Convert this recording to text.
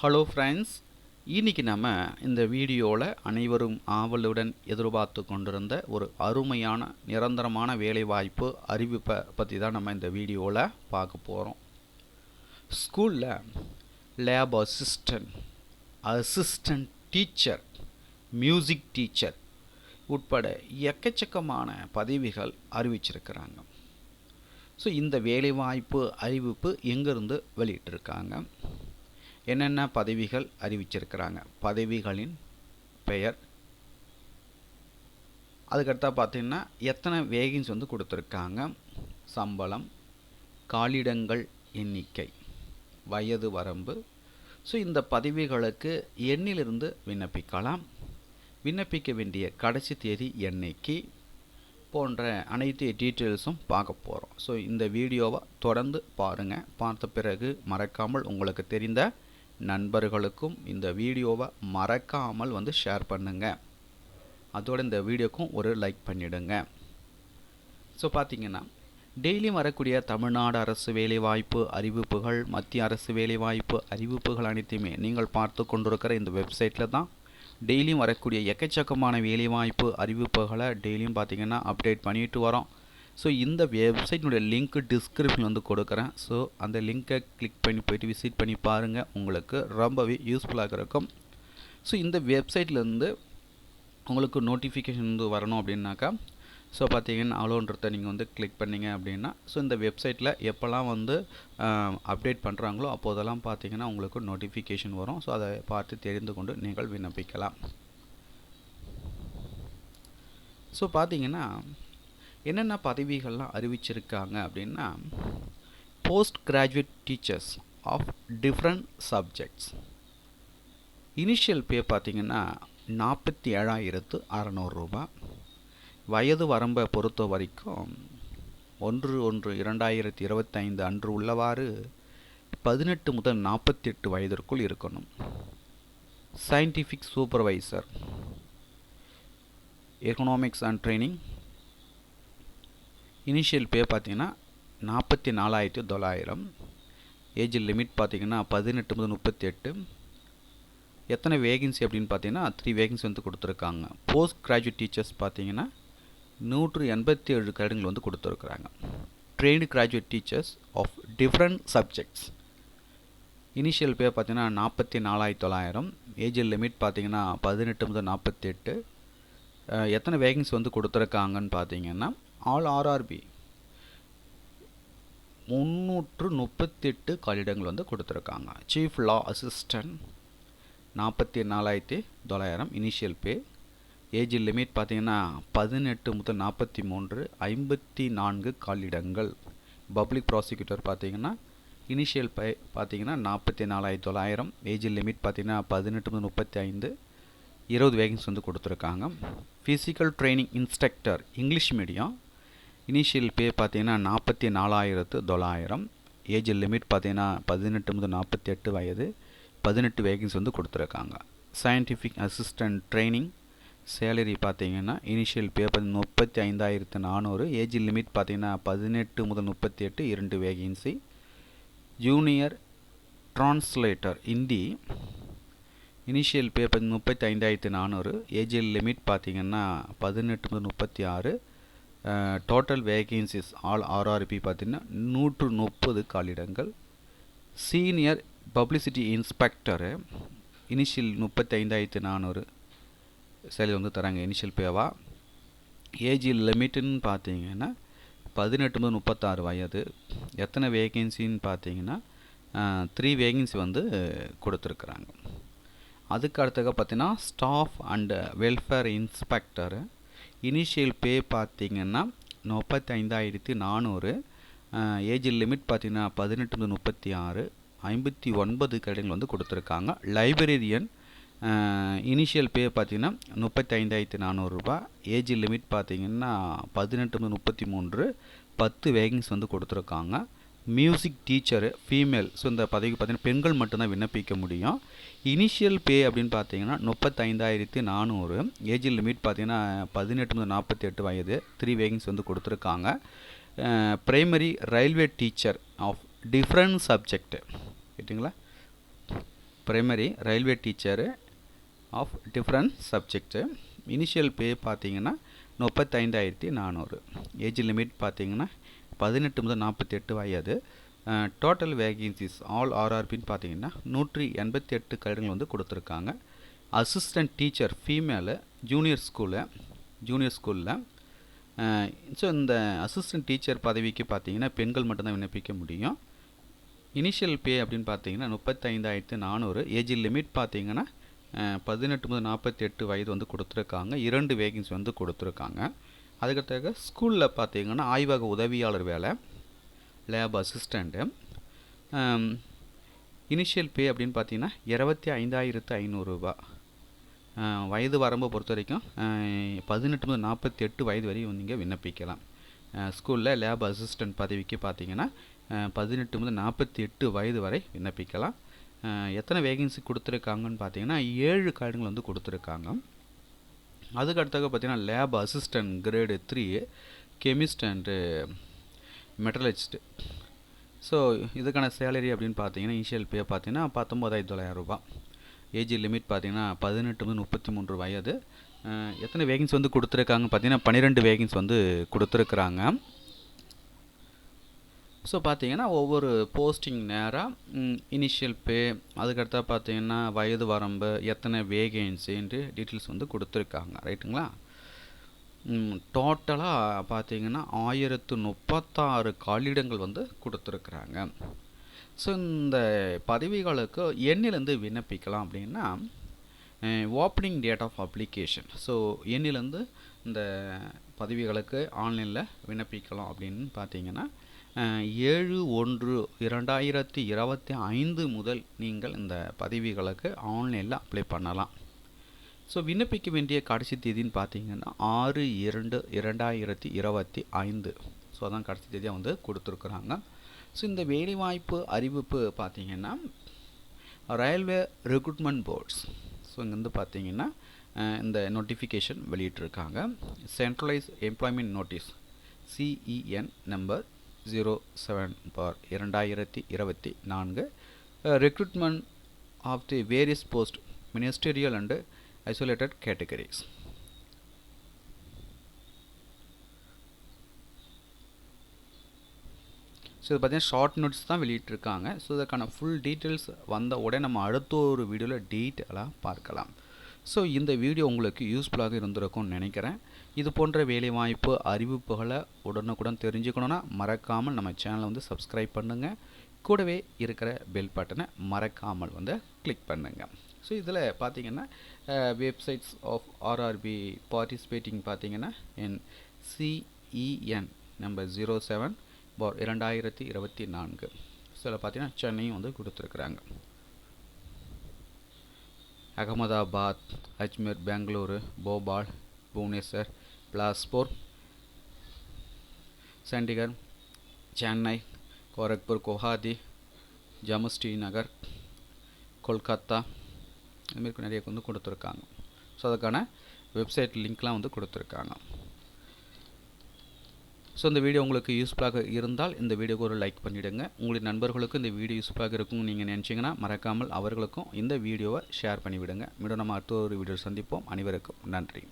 Hello friends இன்னைக்கு நம்ம இந்த வீடியோவில் அனைவரும் ஆவலுடன் எதிர்பார்த்து கொண்டிருந்த ஒரு அருமையான நிரந்தரமான வேலைவாய்ப்பு அறிவிப்பை பற்றி தான் நம்ம இந்த வீடியோவில் பார்க்க போகிறோம் ஸ்கூலில் lab assistant assistant teacher music teacher உட்பட எக்கச்சக்கமான பதவிகள் அறிவிச்சிருக்கிறாங்க. ஸோ இந்த வேலைவாய்ப்பு அறிவிப்பு எங்கேருந்து வெளியிட்டிருக்காங்க? என்னென்ன பதவிகள் அறிவிச்சிருக்கிறாங்க? பதவிகளின் பெயர். அதுக்கடுத்தா பார்த்திங்கன்னா எத்தனை வேகின்ஸ் வந்து கொடுத்துருக்காங்க? சம்பளம் காலிடங்கள் எண்ணிக்கை வயது வரம்பு. ஸோ இந்த பதவிகளுக்கு எண்ணிலிருந்து விண்ணப்பிக்கலாம். விண்ணப்பிக்க வேண்டிய கடைசி தேதி என்னைக்கு போன்ற அனைத்து டீட்டெயில்ஸும் பார்க்க போகிறோம் ஸோ இந்த வீடியோவை தொடர்ந்து பாருங்கள் பார்த்த பிறகு மறக்காமல் உங்களுக்கு தெரிந்த நண்பர்களுக்கும் இந்த வீடியோவை மறக்காமல் வந்து ஷேர் பண்ணுங்கள் அதோட இந்த வீடியோக்கும் ஒரு லைக் பண்ணிவிடுங்க ஸோ பார்த்தீங்கன்னா டெய்லியும் வரக்கூடிய தமிழ்நாடு அரசு வேலைவாய்ப்பு அறிவிப்புகள் மத்திய அரசு வேலைவாய்ப்பு அறிவிப்புகள் அனைத்தையுமே நீங்கள் பார்த்து கொண்டிருக்கிற இந்த வெப்சைட்டில் தான் டெய்லியும் வரக்கூடிய எக்கச்சக்கமான வேலைவாய்ப்பு அறிவிப்புகளை டெய்லியும் பார்த்தீங்கன்னா அப்டேட் பண்ணிட்டு வரோம். ஸோ இந்த வெப்சைட்டினுடைய லிங்க் டிஸ்கிரிப்ஷன் வந்து கொடுக்குறேன். ஸோ அந்த லிங்க்கை கிளிக் பண்ணி போயிட்டு விசிட் பண்ணி பாருங்கள் உங்களுக்கு ரொம்பவே யூஸ்ஃபுல்லாக இருக்கும். ஸோ இந்த வெப்சைட்லேருந்து உங்களுக்கு நோட்டிஃபிகேஷன் வந்து வரணும் அப்படின்னாக்கா ஸோ பார்த்தீங்கன்னா அலோன்றதை நீங்கள் வந்து கிளிக் பண்ணிங்க அப்படின்னா ஸோ இந்த வெப்சைட்டில் எப்போல்லாம் வந்து அப்டேட் பண்ணுறாங்களோ அப்போதெல்லாம் பார்த்தீங்கன்னா உங்களுக்கு நோட்டிஃபிகேஷன் வரும். ஸோ அதை பார்த்து தெரிந்து கொண்டு நீங்கள் விண்ணப்பிக்கலாம். ஸோ பார்த்தீங்கன்னா என்னென்ன பதவிகள்லாம் அறிவிச்சிருக்காங்க அப்படின்னா post graduate teachers of different subjects initial pay பார்த்தீங்கன்னா நாற்பத்தி ஏழாயிரத்து அறநூறுரூபா வயது வரம்பை பொறுத்த வரைக்கும் ஒன்று ஒன்று இரண்டாயிரத்தி இருபத்தைந்து அன்று உள்ளவாறு பதினெட்டு முதல் நாற்பத்தி எட்டு வயதிற்குள் இருக்கணும். Scientific supervisor economics and training initial pay பார்த்தீங்கன்னா நாற்பத்தி நாலாயிரத்தி தொள்ளாயிரம். ஏஜ் லிமிட் பார்த்தீங்கன்னா பதினெட்டு முதல் முப்பத்தி எட்டு. எத்தனை வேகன்சி அப்படின்னு பார்த்தீங்கன்னா த்ரீ வேகன்சி வந்து கொடுத்துருக்காங்க. போஸ்ட் கிராஜுவேட் டீச்சர்ஸ் பார்த்தீங்கன்னா நூற்று எண்பத்தி ஏழு கருங்கள் வந்து கொடுத்துருக்குறாங்க. Trained graduate teachers of different subjects initial pay பார்த்தீங்கன்னா நாற்பத்தி நாலாயிரத்தி தொள்ளாயிரம். ஏஜ் லிமிட் பார்த்தீங்கன்னா பதினெட்டு முதல் நாற்பத்தி எட்டு. எத்தனை வேகன்சி வந்து கொடுத்துருக்காங்கன்னு பார்த்தீங்கன்னா ஆல் ஆர்ஆர்பி. முந்நூற்று முப்பத்தெட்டு காலிடங்கள் வந்து கொடுத்துருக்காங்க. சீஃப் லா அசிஸ்டன்ட் நாற்பத்தி நாலாயிரத்தி தொள்ளாயிரம் இனிஷியல் பே ஏஜ் லிமிட் பார்த்திங்கன்னா பதினெட்டு முதல் நாற்பத்தி மூன்று ஐம்பத்தி நான்கு காலிடங்கள் பப்ளிக் ப்ராசிக்யூட்டர் பார்த்திங்கன்னா இனிஷியல் பே பார்த்தீங்கன்னா நாற்பத்தி நாலாயிரத்தி தொள்ளாயிரம். ஏஜ் லிமிட் பார்த்திங்கன்னா பதினெட்டு முதல் முப்பத்தி ஐந்து இருபது வேகன்ஸ் வந்து கொடுத்துருக்காங்க. Physical training instructor English medium initial pay பார்த்தீங்கன்னா நாற்பத்தி நாலாயிரத்து தொள்ளாயிரம். ஏஜ் லிமிட் பார்த்தீங்கன்னா பதினெட்டு முதல் நாற்பத்தி எட்டு வயது பதினெட்டு வேகன்ஸ் வந்து கொடுத்துருக்காங்க. சயின்டிஃபிக் அசிஸ்டன்ட் ட்ரைனிங் சேலரி பார்த்தீங்கன்னா இனிஷியல் பே முப்பத்தி ஐந்தாயிரத்து நானூறு. ஏஜ் லிமிட் பார்த்தீங்கன்னா பதினெட்டு முதல் முப்பத்தி எட்டு இரண்டு vacancy junior translator Hindi initial pay முப்பத்தி ஐந்தாயிரத்து நானூறு. ஏஜ் லிமிட் பார்த்தீங்கன்னா பதினெட்டு முதல் முப்பத்தி ஆறு. டோட்டல் வேகன்சிஸ் ஆல் ஆர்ஆர்பி பார்த்தீங்கன்னா நூற்று முப்பது காலிடங்கள். சீனியர் பப்ளிசிட்டி இன்ஸ்பெக்டரு இனிஷியல் முப்பத்தைந்தாயிரத்து நானூறு சேலரி வந்து தராங்க இனிஷியல் பேவா ஏஜ் லிமிட்டுன்னு பார்த்தீங்கன்னா பதினெட்டு முதல் முப்பத்தாறு வயது. எத்தனை வேகன்சின்னு பார்த்தீங்கன்னா த்ரீ வேகன்சி வந்து கொடுத்துருக்குறாங்க. அதுக்கு அடுத்தது பார்த்தீங்கன்னா staff and welfare inspector initial pay பார்த்தீங்கன்னா முப்பத்தைந்தாயிரத்தி நானூறு. ஏஜ் லிமிட் பார்த்தீங்கன்னா பதினெட்டு முதல் முப்பத்தி ஆறு. ஐம்பத்தி ஒன்பது கடைகள் வந்து கொடுத்துருக்காங்க. லைப்ரரியன் இனிஷியல் பே பார்த்தீங்கன்னா முப்பத்தைந்தாயிரத்தி நானூறுரூபா ஏஜ் லிமிட் பார்த்திங்கன்னா பதினெட்டு முதல் முப்பத்தி மூன்று. பத்து வேகன்ஸ் வந்து கொடுத்துருக்காங்க. மியூசிக் டீச்சரு ஃபீமேல் ஸோ இந்த பதவிக்கு பார்த்தீங்கன்னா பெண்கள் மட்டும்தான் விண்ணப்பிக்க முடியும். இனிஷியல் பே அப்படின்னு பார்த்தீங்கன்னா முப்பத்தைந்தாயிரத்தி நானூறு. ஏஜ் லிமிட் பார்த்தீங்கன்னா பதினெட்டு முதல் நாற்பத்தி எட்டு வயது. த்ரீ வேகன்ஸ் வந்து கொடுத்துருக்காங்க. Primary railway teacher of different subject கேட்டிங்களா? Primary railway teacher of different subject initial pay பார்த்தீங்கன்னா முப்பத்தைந்தாயிரத்தி நானூறு. ஏஜ் லிமிட் பார்த்தீங்கன்னா பதினெட்டு முதல் நாற்பத்தெட்டு வயது டோட்டல் வேகன்சிஸ் ஆல் ஆர்ஆர்பின்னு பார்த்தீங்கன்னா நூற்றி எண்பத்தி எட்டு கடிதங்கள் வந்து கொடுத்துருக்காங்க. Assistant teacher female junior school junior ஸ்கூலில் ஸோ இந்த அசிஸ்டன்ட் டீச்சர் பதவிக்கு பார்த்தீங்கன்னா பெண்கள் மட்டும்தான் விண்ணப்பிக்க முடியும். இனிஷியல் பே அப்படின்னு பார்த்தீங்கன்னா முப்பத்தைந்தாயிரத்து நானூறு. ஏஜ் லிமிட் பார்த்தீங்கன்னா பதினெட்டு முதல் நாற்பத்தி எட்டு வயது வந்து கொடுத்துருக்காங்க. இரண்டு வேகன்சி வந்து கொடுத்துருக்காங்க. அதுக்கடுத்தாக ஸ்கூலில் பார்த்தீங்கன்னா ஆய்வக உதவியாளர் வேலை லேப் அசிஸ்டண்ட்டு இனிஷியல் பே அப்படின்னு பார்த்தீங்கன்னா இருபத்தி ஐந்தாயிரத்து ஐநூறுரூபா வயது வரம்பை பொறுத்த வரைக்கும் பதினெட்டு முதல் நாற்பத்தி எட்டு வயது வரையும் நீங்கள் விண்ணப்பிக்கலாம். ஸ்கூலில் லேப் அசிஸ்டன்ட் பதவிக்கு பார்த்தீங்கன்னா பதினெட்டு முதல் நாற்பத்தி எட்டு வயது வரை விண்ணப்பிக்கலாம். எத்தனை வேகன்சி கொடுத்துருக்காங்கன்னு பார்த்தீங்கன்னா ஏழு கார்டுகள் வந்து கொடுத்துருக்காங்க. அதுக்கு அடுத்தாக பார்த்தீங்கன்னா lab assistant grade three chemist and metallurgist so இதுக்கான சேலரி அப்படின்னு பார்த்தீங்கன்னா இனிஷியல் பே பார்த்தீங்கன்னா பத்தொம்போதாயிரத்தி தொள்ளாயிரம் ரூபாய். ஏஜ் லிமிட் பார்த்தீங்கன்னா பதினெட்டு முதல் முப்பத்தி மூன்று வயது. எத்தனை வேகன்ஸ் வந்து கொடுத்துருக்காங்க பார்த்தீங்கன்னா பன்னிரெண்டு வேகன்ஸ் வந்து கொடுத்துருக்குறாங்க. ஸோ பார்த்தீங்கன்னா ஒவ்வொரு போஸ்டிங் நேராக இனிஷியல் பே அதுக்கடுத்தா பார்த்தீங்கன்னா வயது வரம்பு எத்தனை வேகன்சின்ட்டு டீட்டெயில்ஸ் வந்து கொடுத்துருக்காங்க. ரைட்டுங்களா டோட்டலாக பார்த்தீங்கன்னா ஆயிரத்து முப்பத்தாறு காலிடங்கள் வந்து கொடுத்துருக்குறாங்க. ஸோ இந்த பதவிகளுக்கு எண்ணிலேருந்து விண்ணப்பிக்கலாம் அப்படின்னா opening date of application so எண்ணிலேருந்து இந்த பதவிகளுக்கு ஆன்லைனில் விண்ணப்பிக்கலாம் அப்படின்னு பார்த்தீங்கன்னா ஏழு ஒன்று இரண்டாயிரத்தி இருபத்தி ஐந்து முதல் நீங்கள் இந்த பதவிகளுக்கு ஆன்லைனில் அப்ளை பண்ணலாம். ஸோ விண்ணப்பிக்க வேண்டிய கடைசி தேதின்னு பார்த்தீங்கன்னா ஆறு இரண்டு இரண்டாயிரத்தி இருபத்தி ஐந்து. ஸோ அதான் கடைசி தேதியாக வந்து கொடுத்துருக்குறாங்க. ஸோ இந்த வேலைவாய்ப்பு அறிவிப்பு பார்த்திங்கன்னா ரயில்வே ரெக்ரூட்மெண்ட் போர்ட்ஸ். ஸோ இங்கே வந்து பார்த்தீங்கன்னா இந்த நோட்டிஃபிகேஷன் வெளியிட்டிருக்காங்க. Centralise employment notice CEN number zero seven bar இரண்டாயிரத்தி இருபத்தி நான்கு recruitment of the various post ministerial and isolated categories so இது பார்த்தீங்கன்னா ஷார்ட் நோட்ஸ் தான் வெளியிட்டிருக்காங்க. ஸோ இதற்கான ஃபுல் டீட்டெயில்ஸ் வந்த உடனே நம்ம அடுத்த ஒரு வீடியோவில் டீட்டெயிலாக பார்க்கலாம். ஸோ இந்த வீடியோ உங்களுக்கு யூஸ்ஃபுல்லாக இருந்திருக்கும்னு நினைக்கிறேன். இது போன்ற வேலைவாய்ப்பு அறிவிப்புகளை உடனுக்குடன் தெரிஞ்சுக்கணுன்னா மறக்காமல் நம்ம சேனலை வந்து சப்ஸ்கிரைப் பண்ணுங்கள் கூடவே இருக்கிற பெல் பட்டனை மறக்காமல் வந்து கிளிக் பண்ணுங்கள் ஸோ இதில் பார்த்தீங்கன்னா வெப்சைட்ஸ் ஆஃப் ஆர்ஆர்பி பார்ட்டிசிபேட்டிங் பார்த்தீங்கன்னா என் CEN number zero seven bar இரண்டாயிரத்தி இருபத்தி நான்கு. ஸோ இதில் பார்த்தீங்கன்னா சென்னையும் வந்து கொடுத்துருக்குறாங்க. அகமதாபாத் அஜ்மீர் பெங்களூரு போபால் புவனேஸ்வர் பிலாஸ்பூர் சண்டிகர் சென்னை கோரக்பூர் குவஹாத்தி ஜம்மு ஸ்ரீநகர் கொல்கத்தா இதுமாரி நிறைய வந்து கொடுத்துருக்காங்க. ஸோ அதுக்கான வெப்சைட் லிங்க்லாம் வந்து கொடுத்துருக்காங்க. ஸோ இந்த வீடியோ உங்களுக்கு யூஸ்ஃபுல்லாக இருந்தால் இந்த வீடியோக்கு ஒரு லைக் பண்ணிவிடுங்க உங்களுடைய நண்பர்களுக்கும் இந்த வீடியோ யூஸ்ஃபுல்லாக இருக்கும்னு நீங்கள் நினச்சிங்கன்னா மறக்காமல் அவர்களுக்கும் இந்த வீடியோவை ஷேர் பண்ணிவிடுங்க. மீண்டும் நம்ம அடுத்த ஒரு வீடியோ சந்திப்போம். அனைவருக்கும் நன்றி.